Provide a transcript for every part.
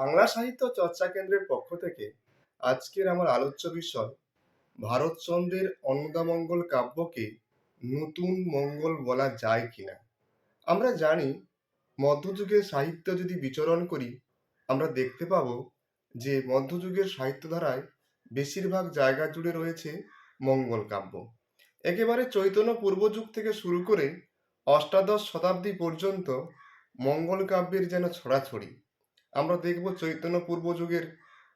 বাংলা সাহিত্য চর্চা কেন্দ্রের পক্ষ থেকে আজকের আমার আলোচ্য বিষয় ভারতচন্দ্রের অন্নদামঙ্গল কাব্যকে নতুন মঙ্গল বলা যায় কিনা। আমরা জানি মধ্যযুগের সাহিত্য যদি বিচরণ করি, আমরা দেখতে পাব যে মধ্যযুগের সাহিত্য ধারায় বেশিরভাগ জায়গা জুড়ে রয়েছে মঙ্গল কাব্য। একেবারে চৈতন্য পূর্বযুগ থেকে শুরু করে অষ্টাদশ শতাব্দী পর্যন্ত মঙ্গল কাব্যের যেন ছড়াছড়ি। আমরা দেখব চৈতন্য পূর্ব যুগের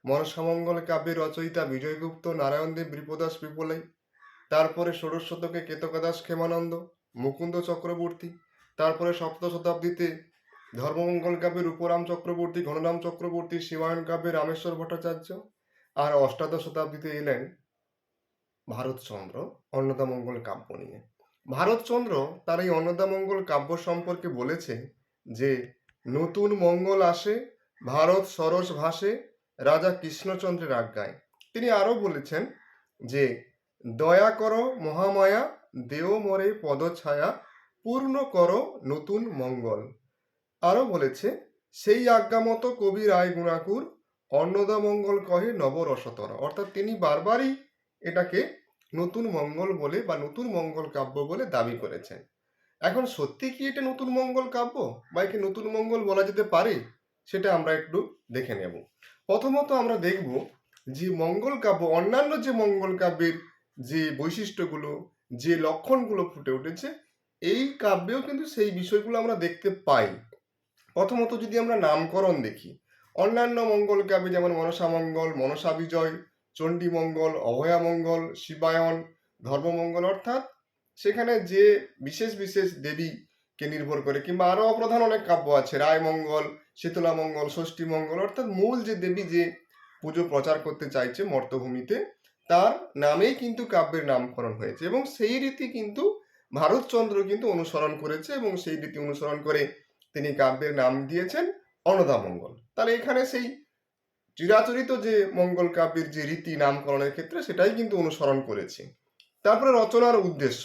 মনসামঙ্গল কাব্যের রচয়িতা বিজয়গুপ্ত নারায়ণদেব বিপ্রদাস পিপলাই তারপরে ষোড়শ শতকে কেতকাদাস ক্ষেমানন্দ, মুকুন্দ চক্রবর্তী, তারপরে সপ্তদশ শতাব্দীতে ধর্মমঙ্গল কাব্যের উপরাম চক্রবর্তী, ঘনরাম চক্রবর্তী, শিবায়ন কাব্যের রামেশ্বর ভট্টাচার্য আর অষ্টাদশ শতাব্দীতে এলেন ভারতচন্দ্র অন্নদামঙ্গল কাব্য নিয়ে। ভারতচন্দ্র তার এই অন্নদামঙ্গল কাব্য সম্পর্কে বলেছে যে, নতুন মঙ্গল আসে ভারত সরস ভাষে রাজা কৃষ্ণচন্দ্রের আজ্ঞায়। তিনি আরও বলেছেন যে, দয়া করো মহামায়া, দেও মরে পদছায়া, পূর্ণ করো নতুন মঙ্গল। আরও বলেছে, সেই আজ্ঞা মতো কবি রায় গুণাকুর অন্নদা মঙ্গল কহে নবরসতর। অর্থাৎ তিনি বারবারই এটাকে নতুন মঙ্গল বলে বা নতুন মঙ্গল কাব্য বলে দাবি করেছেন। এখন সত্যি কি এটা নতুন মঙ্গল কাব্য? বা একে নতুন মঙ্গল বলা যেতে পারে? সেটা আমরা একটু দেখে নেব। প্রথমত আমরা দেখব যে মঙ্গল কাব্য, অন্যান্য যে মঙ্গল কাব্যের যে বৈশিষ্ট্যগুলো, যে লক্ষণগুলো ফুটে উঠেছে, এই কাব্যেও কিন্তু সেই বিষয়গুলো আমরা দেখতে পাই। প্রথমত যদি আমরা নামকরণ দেখি, অন্যান্য মঙ্গল কাব্যে যেমন মনসা মঙ্গল, মনসা বিজয়, চণ্ডী মঙ্গল, অভয়া মঙ্গল, শিবায়ন, ধর্মমঙ্গল অর্থাৎ সেখানে যে বিশেষ বিশেষ দেবীকে নির্ভর করে? কিংবা আরও অপ্রধান অনেক কাব্য আছে, রায় মঙ্গল, শীতলা মঙ্গল, ষষ্ঠী মঙ্গল, অর্থাৎ মূল যে দেবী যে পুজো প্রচার করতে চাইছে মর্তভূমিতে, তার নামেই কিন্তু কাব্যের নামকরণ হয়েছে। এবং সেই রীতি কিন্তু ভারতচন্দ্র কিন্তু অনুসরণ করেছে এবং সেই রীতি অনুসরণ করে তিনি কাব্যের নাম দিয়েছেন অন্নদামঙ্গল তাহলে এখানে সেই চিরাচরিত যে মঙ্গল কাব্যের যে রীতি নামকরণের ক্ষেত্রে সেটাই কিন্তু অনুসরণ করেছে। তারপরে রচনার উদ্দেশ্য।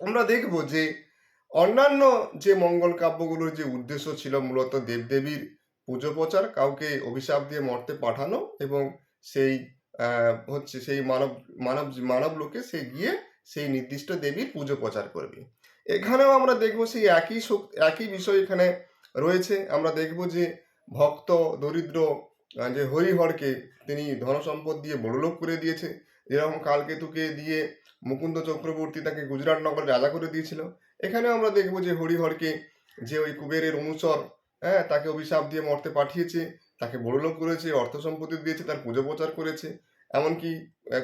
আমরা দেখব যে অন্যান্য যে মঙ্গল কাব্যগুলোর যে উদ্দেশ্য ছিল মূলত দেবদেবীর পুজো প্রচার, কাউকে অভিশাপ দিয়ে মর্তে পাঠানো এবং সেই হচ্ছে সেই মানব মানব মানব লোকে সে গিয়ে সেই নির্দিষ্ট দেবীর পুজো প্রচার করবে। এখানেও আমরা দেখব সেই একই একই বিষয় এখানে রয়েছে। আমরা দেখব যে ভক্ত, দরিদ্র যে হরিহরকে তিনি ধনসম্পদ দিয়ে বড়লোক করে দিয়েছে। যেরকম কালকেতুকে দিয়ে মুকুন্দ চক্রবর্তী তাকে গুজরাট নগর রাজা করে দিয়েছিল। এখানেও আমরা দেখব যে হরিহরকে যে ওই কুবেরের অনুচর হ্যাঁ তাকে অভিশাপ দিয়ে মর্তে পাঠিয়েছে, তাকে বড়লোক করেছে, অর্থ সম্পত্তি দিয়েছে, তার পুজো প্রচার করেছে। এমনকি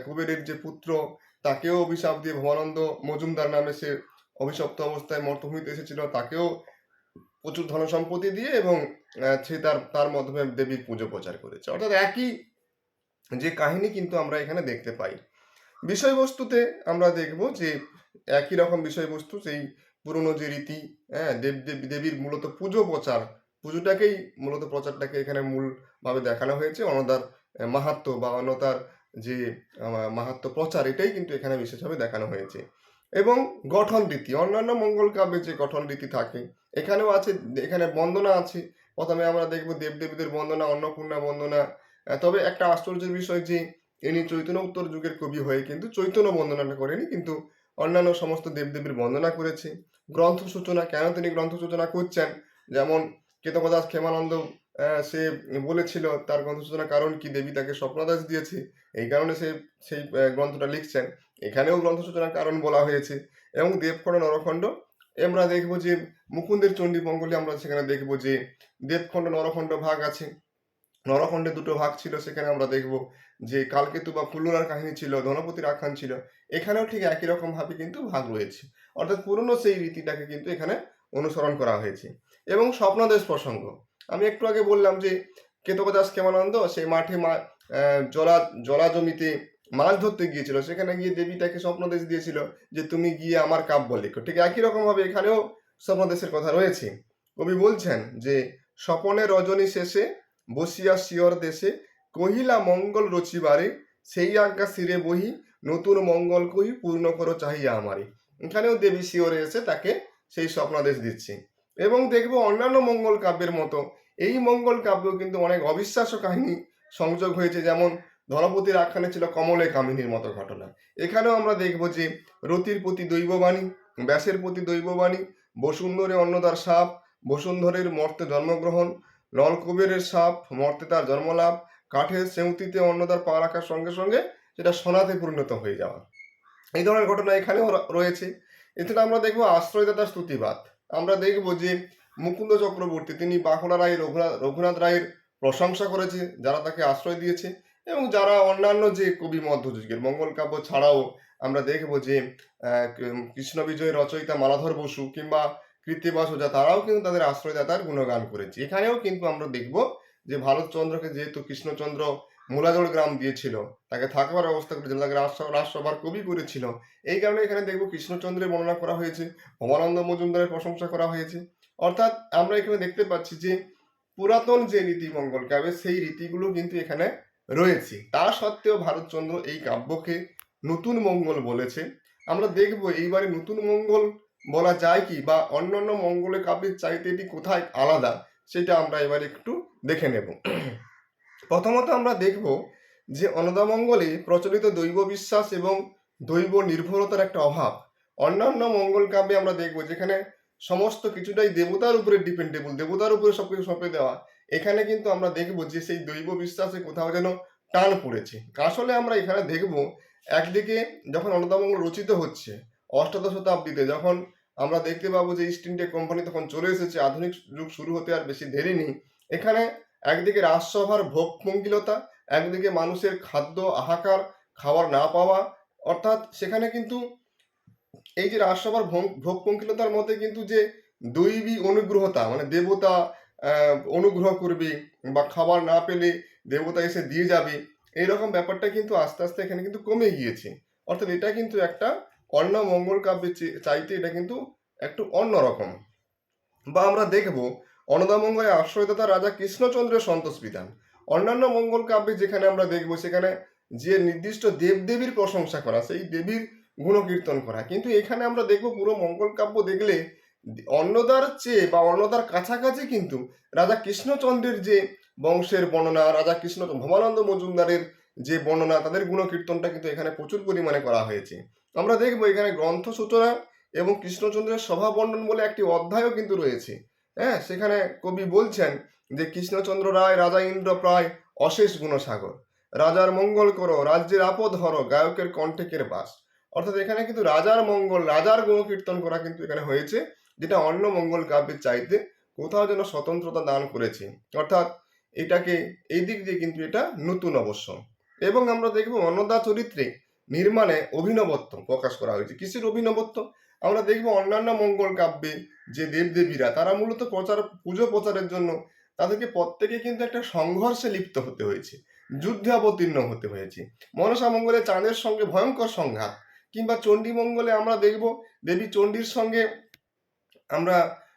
কুবেরের যে পুত্র, তাকেও অভিশাপ দিয়ে ভবানন্দ মজুমদার নামে সে অভিশপ্ত অবস্থায় মর্তভূমিতে এসেছিল। তাকেও প্রচুর ধন সম্পত্তি দিয়ে এবং সে তার তার মাধ্যমে দেবীর পুজো প্রচার করেছে। অর্থাৎ একই যে কাহিনী কিন্তু আমরা এখানে দেখতে পাই। বিষয়বস্তুতে আমরা দেখব যে একই রকম বিষয়বস্তু, সেই পুরনো যে রীতি হ্যাঁ দেব দেব, দেবীর মূলত পুজো প্রচার, পুজোটাকেই মূলত প্রচারটাকে এখানে মূলভাবে দেখানো হয়েছে। অনদার মাহাত্ম বা অন্যতার যে মাহাত্ম প্রচার, এটাই কিন্তু এখানে বিশেষভাবে দেখানো হয়েছে। এবং গঠন রীতি, অন্যান্য মঙ্গল কাব্যে যে গঠন রীতি থাকে, এখানেও আছে, এখানে বন্দনা আছে। প্রথমে আমরা দেখব দেবদেবীদের বন্দনা, অন্নপূর্ণা বন্দনা। তবে একটা আশ্চর্যের বিষয় যে ইনি চৈতন্য উত্তর যুগের কবি হয়ে কিন্তু চৈতন্য বন্দনাটা করেনি, কিন্তু অন্যান্য সমস্ত দেবদেবীর বন্দনা করেছে। গ্রন্থ সূচনা, কেন তিনি গ্রন্থ সূচনা করছেন? যেমন কেতকদাস ক্ষেমানন্দ সে বলেছিল, তার গ্রন্থ সূচনা কারণ কি? দেবী তাকে স্বপ্নাদাস দিয়েছে, এই কারণে সে, সেই গ্রন্থটা লিখছেন। এখানেও গ্রন্থ সূচনার কারণ বলা হয়েছে। এবং দেবখণ্ড, নরখণ্ড, আমরা দেখব যে মুকুন্দের চণ্ডী মঙ্গলে আমরা সেখানে দেখব যে দেবখণ্ড, নরখণ্ড ভাগ আছে। নরখণ্ডে দুটো ভাগ ছিল, সেখানে আমরা দেখব যে কালকেতু বা ফুল্লনার কাহিনী ছিল ধনপতির আখ্যান ছিল, এখানেও ঠিক একই রকম ভাবে কিন্তু ভাগ রয়েছে। অর্থাৎ পুরনো সেই রীতিটাকে কিন্তু এখানে অনুসরণ করা হয়েছে। এবং স্বপ্নদেশ প্রসঙ্গ। আমি একটু আগে বললাম যে কেতকদাস কেমানন্দ সেই মাঠে মা জলা জলা জমিতে মাছ ধরতে গিয়েছিল। সেখানে গিয়ে দেবী তাকে স্বপ্নদেশ দিয়েছিল যে তুমি গিয়ে আমার কাব্য লেখো ঠিক একই রকম ভাবে এখানেও স্বপ্নদেশের কথা রয়েছে। কবি বলছেন যে স্বপনে রজনী শেষে বসিয়া শিয়র দেশে কহিলা, মঙ্গল রচিবারে সেই আজ্ঞা শিরে বহি নতুন মঙ্গল কহি পূর্ণ করো চাহিয়া আমারে। এখানেও দেবী শিওরে এসে তাকে সেই স্বপ্নাদেশ দিচ্ছে। এবং দেখব অন্যান্য মঙ্গল কাব্যের মতো এই মঙ্গল কাব্যেও কিন্তু অনেক অবিশ্বাস্য কাহিনী সংযোগ হয়েছে, যেমন ধনপতির আখ্যানে ছিল কমলে কামিনীর মতো ঘটনা। এখানেও আমরা দেখব যে রতির প্রতি দৈববাণী, ব্যাসের প্রতি দৈববাণী, বসুন্ধরে অন্নদার সাপ, বসুন্ধরের মর্তে জন্মগ্রহণ নলকুবেরের সাপ মর্তে তার জন্মলাভ কাঠের সেউতিতে অন্নদার পা রাখার সঙ্গে সঙ্গে সেটা সোনাতে পরিণত হয়ে যাওয়া। এই ধরনের ঘটনা এখানেও রয়েছে। এছাড়া আমরা দেখব আশ্রয়দাতা স্তুতিবাদ। আমরা দেখব যে মুকুন্দ চক্রবর্তী তিনি বাঁকুড়া রায় রঘুনাথ রঘুনাথ রায়ের প্রশংসা করেছে, যারা তাকে আশ্রয় দিয়েছে এবং যারা অন্যান্য যে কবি মধ্যযুগের মঙ্গল কাব্য ছাড়াও আমরা দেখব যে কৃষ্ণ বিজয় রচয়িতা মালাধর বসু কিংবা কৃত্তিবাস ওঝা, তারাও কিন্তু তাদের আশ্রয়দাতার গুণগান করেছে। এখানেও কিন্তু আমরা দেখব যে ভারতচন্দ্রকে যেহেতু কৃষ্ণচন্দ্র মূলাজোড় গ্রাম দিয়েছিল, তাকে থাকবার ব্যবস্থা করেছিল, তাকে রাজসভা রাজসভার কবি করেছিল, এই কারণে এখানে দেখব কৃষ্ণচন্দ্রের বর্ণনা করা হয়েছে, ভবানন্দ মজুমদারের প্রশংসা করা হয়েছে। অর্থাৎ আমরা এখানে দেখতে পাচ্ছি যে পুরাতন যে রীতি মঙ্গল কাব্যে সেই রীতিগুলো কিন্তু এখানে রয়েছে। তা সত্ত্বেও ভারতচন্দ্র এই কাব্যকে নতুন মঙ্গল বলেছে। আমরা দেখব এইবারে নতুন মঙ্গল বলা যায় কি, বা অন্যান্য মঙ্গলের কাব্যের চাইতে এটি কোথায় আলাদা, সেটা আমরা এবার একটু দেখে নেব। প্রথমত আমরা দেখব যে অনদামঙ্গলে প্রচলিত দৈব বিশ্বাস এবং দৈব নির্ভরতার একটা অভাব। অন্যান্য মঙ্গল কাব্যে আমরা দেখব যেখানে সমস্ত কিছুটাই দেবতার উপরে ডিপেন্ডেবল দেবতার উপরে সবকিছু সঁপে দেওয়া। এখানে কিন্তু আমরা দেখব যে সেই দৈব বিশ্বাসে কোথাও যেন টান পড়েছে। আসলে আমরা এখানে দেখব একদিকে যখন অন্নদামঙ্গল রচিত হচ্ছে, অষ্টাদশ শতাব্দীতে যখন আমরা দেখতে পাবো যে ইস্ট ইন্ডিয়া কোম্পানি তখন চলে এসেছে। আধুনিক যুগ শুরু হতে আর বেশি দেরি নেই। এখানে একদিকে রাজসভার ভোগ পঙ্কিলতা একদিকে মানুষের খাদ্য আহাকার, খাবার না পাওয়া। অর্থাৎ সেখানে কিন্তু এই যে রাজসভার ভোগ- ভোগ পঙ্কিলতার মধ্যে কিন্তু যে দৈবী অনুগ্রহতা মানে দেবতা অনুগ্রহ করবে বা খাবার না পেলে দেবতা এসে দিয়ে যাবে, এইরকম ব্যাপারটা কিন্তু আস্তে আস্তে এখানে কিন্তু কমে গিয়েছে। অর্থাৎ এটা কিন্তু একটা অন্য মঙ্গল কাব্যের চাইতে এটা কিন্তু একটু অন্যরকম বা আমরা দেখব অন্নদামঙ্গলে আশ্রয়দাতা রাজা কৃষ্ণচন্দ্রের সন্তোষ বিধান। অন্যান্য মঙ্গল কাব্যে যেখানে আমরা দেখব, সেখানে যে নির্দিষ্ট দেবদেবীর প্রশংসা করা, সেই দেবীর গুণকীর্তন করা। কিন্তু এখানে আমরা দেখব, পুরো মঙ্গল কাব্য দেখলে অন্নদার চেয়ে বা অন্নদার কাছাকাছি কিন্তু রাজা কৃষ্ণচন্দ্রের যে বংশের বর্ণনা, রাজা কৃষ্ণ ভবানন্দ মজুমদারের যে বর্ণনা, তাদের গুণকীর্তনটা কিন্তু এখানে প্রচুর পরিমাণে করা হয়েছে। আমরা দেখব, এখানে গ্রন্থ সূচনা এবং কৃষ্ণচন্দ্রের সভা বর্ণন বলে একটি অধ্যায়ও কিন্তু রয়েছে। হ্যাঁ সেখানে কবি বলছেন যে কৃষ্ণচন্দ্র রায়, রাজা ইন্দ্র প্রায় অশেষ গুণসাগর। রাজার মঙ্গল করো, রাজ্যের আপদ হরো গায়কের কণ্ঠেকের বাস। অর্থাৎ এখানে কিন্তু রাজার মঙ্গল, রাজার গুণকীর্তন করা কিন্তু এখানে হয়েছে, যেটা অন্য মঙ্গল কাব্যের চাইতে কোথাও যেন স্বতন্ত্রতা দান করেছে। অর্থাৎ এটাকে এই দিক দিয়ে কিন্তু এটা নতুন অবশ্য এবং আমরা দেখব অন্নদা চরিত্রে নির্মাণে অভিনবত্ব প্রকাশ করা হয়েছে। কিসের অভিনবত্ব? আমরা দেখব অন্যান্য মঙ্গল কাব্যে যে দেবদেবীরা, তারা মূলত প্রচার, পুজো প্রচারের জন্য তাদেরকে প্রত্যেকে কিন্তু একটা সংঘর্ষে লিপ্ত হতে হয়েছে, যুদ্ধে অবতীর্ণ হতে হয়েছে। মনসা মঙ্গলে চাঁদের সঙ্গে ভয়ঙ্কর সংঘাত, কিংবা চণ্ডী মঙ্গলে আমরা দেখব দেবী চণ্ডীর সঙ্গে আমরা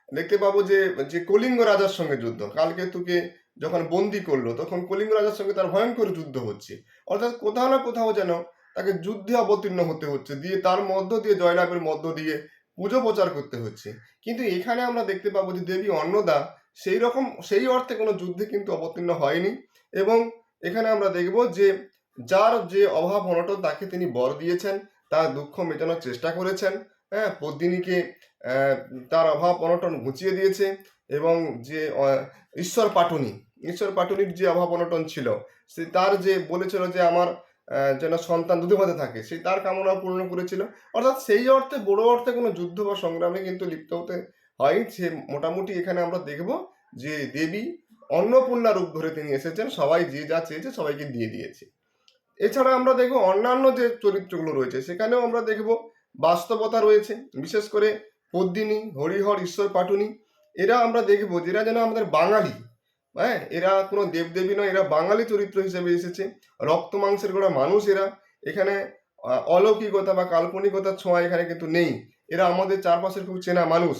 দেখতে পাবো যে যে কলিঙ্গ রাজার সঙ্গে যুদ্ধ। কালকেতুকে যখন বন্দি করল, তখন কলিঙ্গ রাজার সঙ্গে তার ভয়ঙ্কর যুদ্ধ হচ্ছে। অর্থাৎ কোথাও না কোথাও যেন তাকে যুদ্ধে অবতীর্ণ হতে হচ্ছে, দিয়ে তার মধ্য দিয়ে, জয়লাভের মধ্য দিয়ে পুজো প্রচার করতে হচ্ছে। কিন্তু এখানে আমরা দেখতে পাবো যে দেবী অন্নদা সেই রকম, সেই অর্থে কোনো যুদ্ধে কিন্তু অবতীর্ণ হয়নি এবং এখানে আমরা দেখব যে যার যে অভাব অনটন তাকে তিনি বর দিয়েছেন, তার দুঃখ মেটানোর চেষ্টা করেছেন হ্যাঁ পদ্মিনীকে তার অভাব অনটন ঘুচিয়ে দিয়েছে এবং যে ঈশ্বর পাটুনি, ঈশ্বর পাটুনির যে অভাব অনটন ছিল, সে তার যে বলেছিল যে আমার যেন সন্তান দুধে ভাতে থাকে। সেই তার কামনা পূর্ণ করেছিল। অর্থাৎ সেই অর্থে, বড় অর্থে কোনো যুদ্ধ বা সংগ্রামে কিন্তু লিপ্ত হতে হয়নি। সে মোটামুটি এখানে আমরা দেখব যে দেবী অন্নপূর্ণা রূপ ধরে তিনি এসেছেন। সবাই যে যা চেয়েছে সবাইকে দিয়ে দিয়েছে। এছাড়া আমরা দেখব অন্যান্য যে চরিত্রগুলো রয়েছে, সেখানেও আমরা দেখব বাস্তবতা রয়েছে। বিশেষ করে পদ্মিনী, হরিহর, ঈশ্বর পাটুনি, এরা আমরা দেখব যেরা যেন আমাদের বাঙালি। হ্যাঁ এরা কোনো দেবদেবী নয়, এরা বাঙালি চরিত্র হিসেবে এসেছে। রক্ত মাংসের গোড়া মানুষ এরা। এখানে অলৌকিকতা বা কাল্পনিকতার ছোঁয়া এখানে কিন্তু নেই। এরা আমাদের চারপাশের খুব চেনা মানুষ।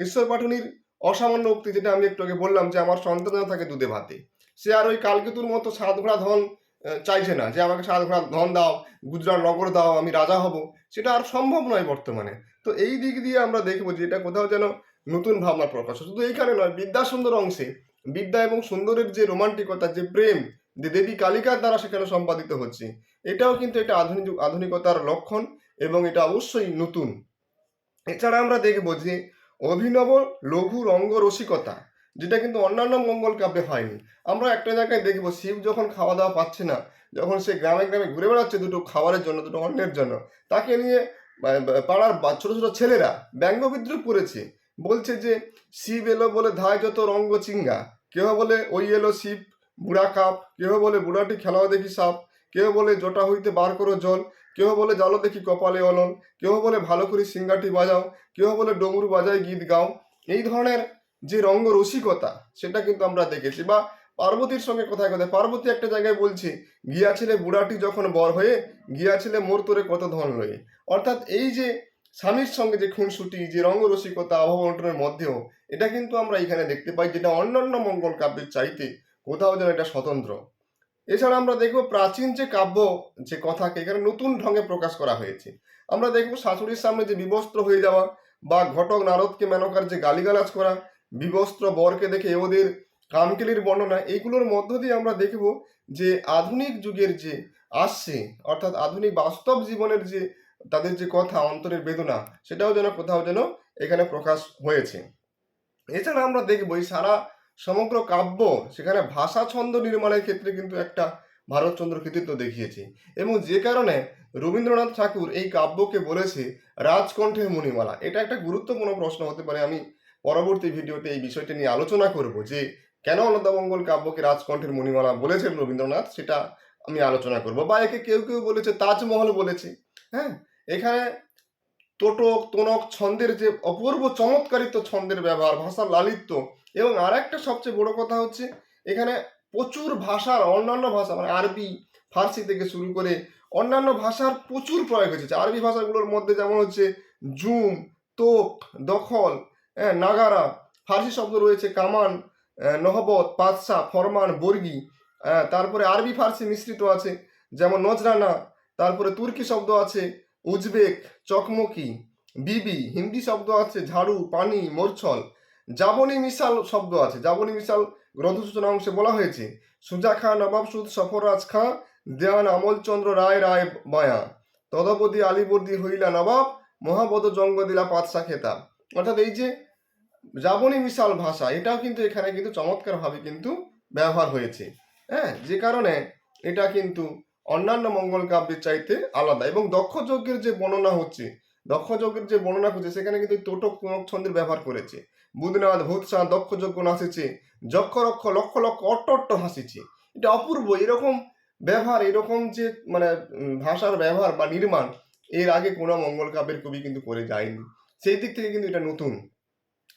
ঈশ্বর পাটুনির অসামান্য উক্তি যেটা আমি একটু আগে বললাম যে, আমার সন্তান যেন থাকে দুধে ভাতে। সে আর ওই কালকেতুর মতো সাত ঘোড়া ধন চাইছে না। যে, আমাকে সাত ঘোড়া ধন দাও, গুজরাট নগর দাও, আমি রাজা হব। সেটা আর সম্ভব নয় বর্তমানে। তো এই দিক দিয়ে আমরা দেখব যে, এটা কোথাও যেন নতুন ভাবনা প্রকাশ। শুধু এইখানে নয়, বিদ্যাসুন্দর অংশে বিদ্যা এবং সুন্দরের যে রোমান্টিকতা, যে প্রেম, যে দেবী কালিকার দ্বারা সেখানে সম্পাদিত হচ্ছে, এটাও কিন্তু এটা আধুনিক, আধুনিকতার লক্ষণ এবং এটা অবশ্যই নতুন। এছাড়া আমরা দেখব যে অভিনব লঘু রঙ্গ রসিকতা, যেটা কিন্তু অন্যান্য মঙ্গল কাব্যে হয়নি। আমরা একটা জায়গায় দেখব শিব যখন খাওয়া দাওয়া পাচ্ছে না, যখন সে গ্রামে গ্রামে ঘুরে বেড়াচ্ছে দুটো খাবারের জন্য, দুটো অন্যের জন্য, তাকে নিয়ে পাড়ার ছোট ছোট ছেলেরা ব্যঙ্গ বিদ্রুপ করেছে। বলছে যে, শিব এলো বলে ধায় যত রঙ্গ চিঙ্গা কেউ বলে ওই এলো শিব, বুড়া কাপ কেউ বলে বুড়াটি খেলাও দেখি সাপ কেউ বলে জোটা হইতে বার করো জল কেউ বলে জালো দেখি কপালে অলন কেউ বলে ভালো করে সিঙ্গাটি বাজাও কেউ বলে ডমরু বাজায় গীত গাও। এই ধরনের যে রঙ্গ রসিকতা, সেটা কিন্তু আমরা দেখেছি। বা পার্বতীর সঙ্গে কোথায় কোথায়, পার্বতী একটা জায়গায় বলছে, গিয়াছিলে বুড়াটি যখন বর হয়ে, গিয়াছিলে মোর তোরে কত ধন লয়ে। অর্থাৎ এই যে স্বামীর সঙ্গে যে খুনসুটি, যে রঙ্গ রসিকতা অভাবন্টনের মধ্যেও এটা কিন্তু আমরা এখানে দেখতে পাই যেটা অন্যান্য মঙ্গল কাব্যের চাইতে কোথাও যেন এটা স্বতন্ত্র। এছাড়া আমরা দেখব প্রাচীন যে কাব্য যে কথাকে এখানে নতুন ঢঙ্গে প্রকাশ করা হয়েছে। আমরা দেখব শাশুড়ির সামনে যে বিবস্ত্র হয়ে যাওয়া বা ঘটক নারদকে মেনকার যে গালিগালাজ করা, বিবস্ত্র বরকে দেখে ওদের কামকেলির বর্ণনা এইগুলোর মধ্য দিয়ে আমরা দেখব যে আধুনিক যুগের যে আসছে, অর্থাৎ আধুনিক বাস্তব জীবনের যে তাদের যে কথা, অন্তরের বেদনা, সেটাও যেন কোথাও যেন এখানে প্রকাশ হয়েছে। এছাড়া আমরা দেখব এই সারা সমগ্র কাব্য সেখানে ভাষা ছন্দ নির্মাণের ক্ষেত্রে কিন্তু একটা ভারতচন্দ্র কৃতিত্ব দেখিয়েছে। এবং যে কারণে রবীন্দ্রনাথ ঠাকুর এই কাব্যকে বলেছে রাজকণ্ঠের মণিমালা। এটা একটা গুরুত্বপূর্ণ প্রশ্ন হতে পারে। আমি পরবর্তী ভিডিওতে এই বিষয়টি নিয়ে আলোচনা করব যে কেন অন্নদামঙ্গল কাব্যকে রাজকণ্ঠের মণিমালা বলেছেন রবীন্দ্রনাথ, সেটা আমি আলোচনা করব। বা একে কেউ কেউ বলেছে তাজমহল বলেছে। হ্যাঁ? এখানে তোটক, তোনক ছন্দের যে অপূর্ব চমৎকারিত ছন্দের ব্যবহার ভাষার লালিত্য। এবং আর একটা সবচেয়ে বড় কথা হচ্ছে, এখানে প্রচুর ভাষার, অন্যান্য ভাষা মানে আরবি, ফার্সি থেকে শুরু করে অন্যান্য ভাষার প্রচুর প্রয়োগ হয়েছে। আরবি ভাষাগুলোর মধ্যে যেমন হচ্ছে জুম তোপ দখল হ্যাঁ নাগারা, ফার্সি শব্দ রয়েছে কামান নহবত পাতসা ফরমান, বর্গি তারপরে আরবি ফার্সি মিশ্রিত আছে, যেমন নজরানা, তারপরে তুর্কি শব্দ আছে উজবেক, চকমকি, বিবি, হিন্দি শব্দ আছে ঝাড়ু, পানি, মোরছল। জাবনি মিশাল শব্দ আছে। জাবনি মিশাল গ্রন্থসূচনা অংশে বলা হয়েছে, সুজা খাঁ, নবাব সুদ, সফররাজ খাঁ, দেওয়ান আমলচন্দ্র রায় রায় মায়া। তদপতি আলিবর্দি হইলা নবাব, মহাবদ জঙ্গ দিলা পাতসা খেতাব। অর্থাৎ এই যে জাবনি মিশাল ভাষা, এটাও কিন্তু এখানে কিন্তু চমৎকারভাবে কিন্তু ব্যবহার হয়েছে। হ্যাঁ যে কারণে এটা কিন্তু অন্যান্য মঙ্গল কাব্যের চাইতে আলাদা এবং দক্ষ যজ্ঞের যে বর্ণনা হচ্ছে, দক্ষ যজ্ঞের যে বর্ণনা হচ্ছে, সেখানে কিন্তু কোনক ছন্দের ব্যবহার করেছে। বুধনাথ ভূতসা দক্ষ যজ্ঞ নাচেছে যক্ষ রক্ষ লক্ষ লক্ষ অট্ট হাসিছে এটা অপূর্ব, এরকম ব্যবহার, এরকম যে মানে ভাষার ব্যবহার বা নির্মাণ, এর আগে কোনো মঙ্গল কাব্যের কবি কিন্তু করে যায়নি। সেই দিক থেকে কিন্তু এটা নতুন।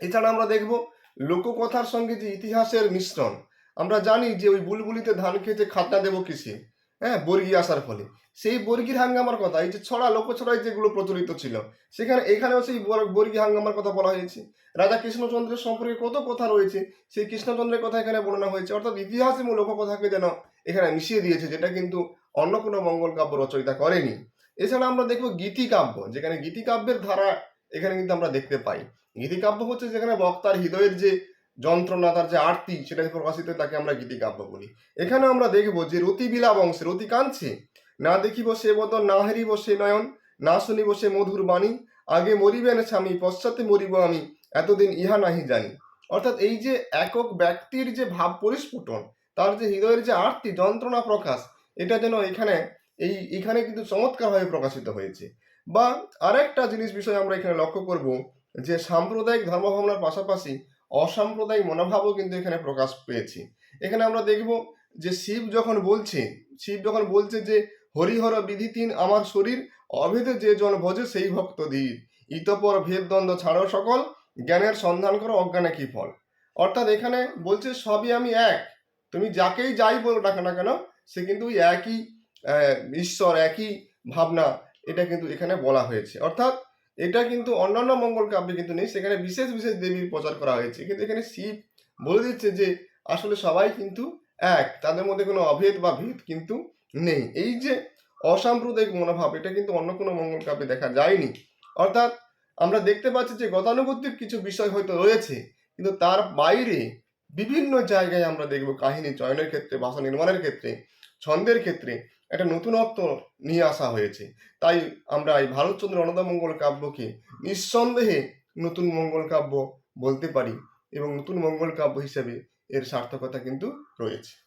এছাড়া আমরা দেখব লোককথার সঙ্গে যে ইতিহাসের মিশ্রণ। আমরা জানি যে ওই বুলবুলিতে ধান খেয়েছে খাতনা দেব কিসে? হ্যাঁ বর্গি আসার ফলে। সেই বর্গির হাঙ্গামার কথা, এই যে ছড়া লোক ছড়াই যেগুলো প্রচলিত ছিল, সেখানে, এখানেও সেই বর- বর্গি হাঙ্গামার কথা বলা হয়েছে। রাজা কৃষ্ণচন্দ্রের সম্পর্কে কত কথা রয়েছে, সেই কৃষ্ণচন্দ্রের কথা এখানে বর্ণনা হয়েছে। অর্থাৎ ইতিহাস এবং লোককথাকে যেন এখানে মিশিয়ে দিয়েছে, যেটা কিন্তু অন্য কোনো মঙ্গল কাব্য রচয়িতা করেনি। এছাড়া আমরা দেখব গীতিকাব্য যেখানে গীতিকাব্যের ধারা এখানে কিন্তু আমরা দেখতে পাই। গীতিকাব্য হচ্ছে যেখানে বক্তার হৃদয়ের যে যন্ত্রণা তার যে আরতি সেটাকে প্রকাশিত তাকে আমরা গীতিকাব্য বলি। এখানে আমরা দেখব যে রতি বিলা বংশে রতি কাঁদছে না দেখিব সে বদন, না হারিব সে নয়ন, না শুনিব সে মধুর বাণী, আগে মরিবেন স্বামী, পশ্চাতে মরিব আমি, এতদিন ইহা নাহি জানি। অর্থাৎ এই যে একক ব্যক্তির যে ভাব পরিস্ফুটন, তার যে হৃদয়ের যে আরতি, যন্ত্রণা প্রকাশ, এটা যেন এখানে, এই, এখানে কিন্তু চমৎকারভাবে প্রকাশিত হয়েছে। বা আরেকটা জিনিস বিষয় আমরা এখানে লক্ষ্য করব যে সাম্প্রদায়িক ধর্মভাবনার পাশাপাশি অসাম্প্রদায়িক মনোভাবও কিন্তু এখানে প্রকাশ পেয়েছে। এখানে আমরা দেখব যে শিব যখন বলছে, শিব যখন বলছে যে, হরিহর বিধি তিন আমার শরীর, অভেদে যে জন ভজে সেই ভক্ত ধীর। ইতপর ভেদ দ্বন্দ্ব ছাড়ো সকল জ্ঞানের সন্ধান করো, অজ্ঞানে কি ফল? অর্থাৎ এখানে বলছে, সবই আমি এক। তুমি যাকেই যাই বলো ডাকে না কেন সে কিন্তু একই ঈশ্বর, একই ভাবনা। এটা কিন্তু এখানে বলা হয়েছে। অর্থাৎ এটা কিন্তু অন্যান্য মঙ্গল কাব্যে কিন্তু নেই, সেখানে বিশেষ বিশেষ দেবীর প্রচার করা হয়েছে। কিন্তু এখানে শিব বলে দিচ্ছে যে, আসলে সবাই কিন্তু এক, তাদের মধ্যে কোনো অভেদ বা ভেদ কিন্তু নেই। এই যে অসাম্প্রদায়িক মনোভাব, এটা কিন্তু অন্য কোনো মঙ্গল কাব্যে দেখা যায়নি। অর্থাৎ আমরা দেখতে পাচ্ছি যে গতানুগতিক কিছু বিষয় হয়তো রয়েছে, কিন্তু তার বাইরে বিভিন্ন জায়গায় আমরা দেখব কাহিনী, চয়নের ক্ষেত্রে ভাষা নির্মাণের ক্ষেত্রে, ছন্দের ক্ষেত্রে। একটা নতুনত্ব নিয়ে আসা হয়েছে। তাই আমরা এই ভারতচন্দ্র মঙ্গল কাব্যকে নিঃসন্দেহে নতুন মঙ্গল কাব্য বলতে পারি এবং নতুন মঙ্গল কাব্য হিসেবে এর সার্থকতা কিন্তু রয়েছে।